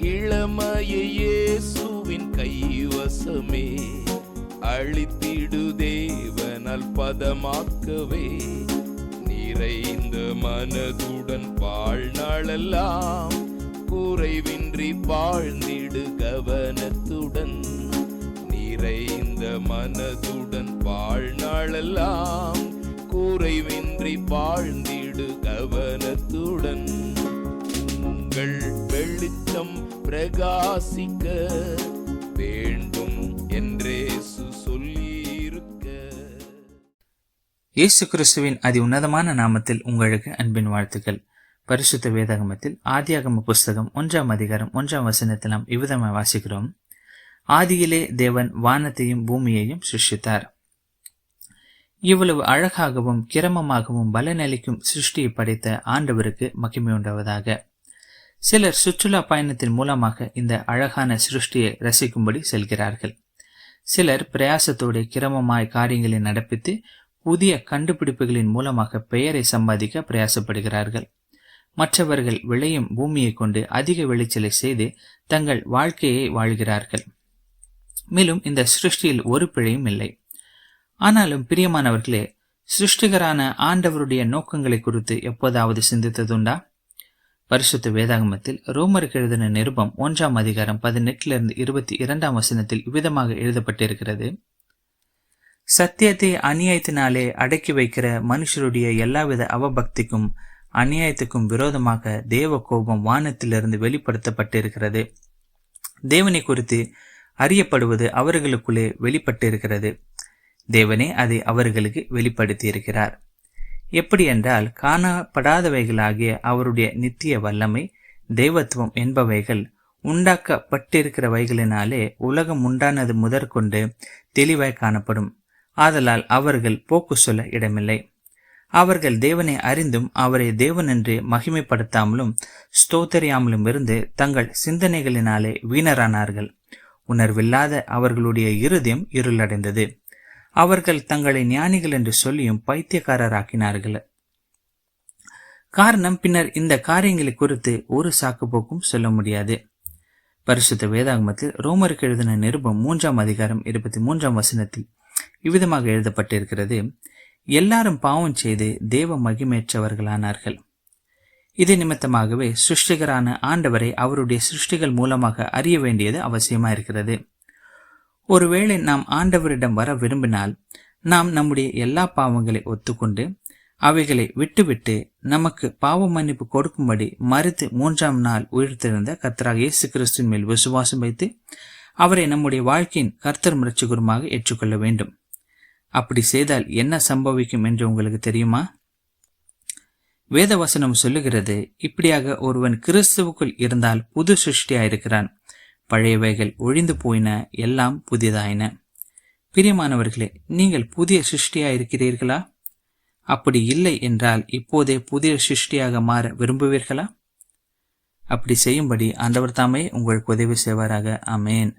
இளமையேசுவின் கைவசமே. அழித்திடு தேவனால் பதமாக்கவே. நிறைந்த மனதுடன் வாழ்நாளெல்லாம் குறைவின்றி வாழ்ந்திடு கவனத்துடன். நிறைந்த மனதுடன் வாழ்நாளெல்லாம் குறைவின்றி வாழ்ந்திடு கவனத்துடன். வாசிக்க வேண்டும் என்றேசு சொல்லியிருக்க. இயேசு கிறிஸ்துவின் அதி உன்னதமான நாமத்தில் உங்களுக்கு அன்பின் வாழ்த்துக்கள். பரிசுத்த வேதாகமத்தில் ஆதியாகம புஸ்தகம் ஒன்றாம் அதிகாரம் ஒன்றாம் வசனத்தில் நாம் இவ்விதமாக வாசிக்கிறோம். ஆதியிலே தேவன் வானத்தையும் பூமியையும் சிருஷ்டித்தார். இவ்வளவு அழகாகவும் கிரமமாகவும் பலனளிக்கும் சிருஷ்டியை படைத்த ஆண்டவருக்கு மகிமை உண்டாவதாக. சிலர் சுற்றுலா பயணத்தின் மூலமாக இந்த அழகான சிருஷ்டியை ரசிக்கும்படி செல்கிறார்கள். சிலர் பிரயாசத்தோடு கிரமமாய் காரியங்களை நடப்பித்து புதிய கண்டுபிடிப்புகளின் மூலமாக பெயரை சம்பாதிக்க பிரயாசப்படுகிறார்கள். மற்றவர்கள் விளையும் பூமியை கொண்டு அதிக விளைச்சலை செய்து தங்கள் வாழ்க்கையை வாழ்கிறார்கள். மேலும் இந்த சிருஷ்டியில் ஒரு பிழையும் இல்லை. ஆனாலும் பிரியமானவர்களே சிருஷ்டிகரான ஆண்டவருடைய நோக்கங்களை குறித்து எப்போதாவது சிந்தித்ததுண்டா? பரிசுத்த வேதாகமத்தில் ரோமருக்கு எழுதின நிருபம் ஒன்றாம் அதிகாரம் பதினெட்டிலிருந்து இருபத்தி இரண்டாம் வசனத்தில் இவ்விதமாக எழுதப்பட்டிருக்கிறது. சத்தியத்தை அநியாயத்தினாலே அடக்கி வைக்கிற மனுஷருடைய எல்லாவித அவபக்திக்கும் அநியாயத்துக்கும் விரோதமாக தேவ கோபம் வானத்திலிருந்து வெளிப்படுத்தப்பட்டிருக்கிறது. தேவனை குறித்து அறியப்படுவது அவர்களுக்குள்ளே வெளிப்பட்டிருக்கிறது. தேவனே அதை அவர்களுக்கு வெளிப்படுத்தியிருக்கிறார். எப்படி என்றால் காணப்படாதவைகளாகிய அவருடைய நித்திய வல்லமை தெய்வத்துவம் என்பவைகள் உண்டாக்கப்பட்டிருக்கிறவைகளினாலே உலகம் உண்டானது முதற்கொண்டு தெளிவாய் காணப்படும். ஆதலால் அவர்கள் போக்கு சொல்ல இடமில்லை. அவர்கள் தேவனை அறிந்தும் அவரை தேவனென்று மகிமைப்படுத்தாமலும் ஸ்தோத்தரியாமலும் இருந்து தங்கள் சிந்தனைகளினாலே வீணரானார்கள். உணர்வில்லாத அவர்களுடைய இருதயம் இருளடைந்தது. அவர்கள் தங்களை ஞானிகள் என்று சொல்லியும் பைத்தியக்காரராக்கினார்கள். காரணம் பின்னர் இந்த காரியங்களை குறித்து ஒரு சாக்கு போக்கும் சொல்ல முடியாது. பரிசுத்த வேதாகமத்தில் ரோமருக்கு எழுதின நிருபம் மூன்றாம் அதிகாரம் இருபத்தி மூன்றாம் வசனத்தில் இவ்விதமாக எழுதப்பட்டிருக்கிறது. எல்லாரும் பாவம் செய்து தேவ மகிமேற்றவர்களானார்கள் இது நிமித்தமாகவே சிருஷ்டிகரான ஆண்டவரை அவருடைய சிருஷ்டிகள் மூலமாக அறிய வேண்டியது அவசியமா இருக்கிறது ஒருவேளை நாம் ஆண்டவரிடம் வர விரும்பினால் நாம் நம்முடைய எல்லா பாவங்களை ஒத்துக்கொண்டு அவைகளை விட்டுவிட்டு நமக்கு பாவ மன்னிப்பு கொடுக்கும்படி மறுத்து மூன்றாம் நாள் உயிர்த்திருந்த கர்த்தராக இயேசு கிறிஸ்துவின் மேல் விசுவாசம் வைத்து அவரை நம்முடைய வாழ்க்கையின் கர்த்தர் முரட்சிகுருமாக ஏற்றுக்கொள்ள வேண்டும். அப்படி செய்தால் என்ன சம்பவிக்கும் என்று உங்களுக்கு தெரியுமா? வேதவசனம் சொல்லுகிறது இப்படியாக ஒருவன் கிறிஸ்துவுக்குள் இருந்தால் புது சிருஷ்டியாயிருக்கிறான். பழையவைகள் ஒழிந்து போயின எல்லாம் புதிதாயின. பிரியமானவர்களே நீங்கள் புதிய சிருஷ்டியாக இருக்கிறீர்களா அப்படி இல்லை என்றால் இப்போதே புதிய சிருஷ்டியாக மாற விரும்புவீர்களா? அப்படி செய்யும்படி ஆண்டவர் தாமே உங்களுக்கு உதவி செய்வாராக. அமேன்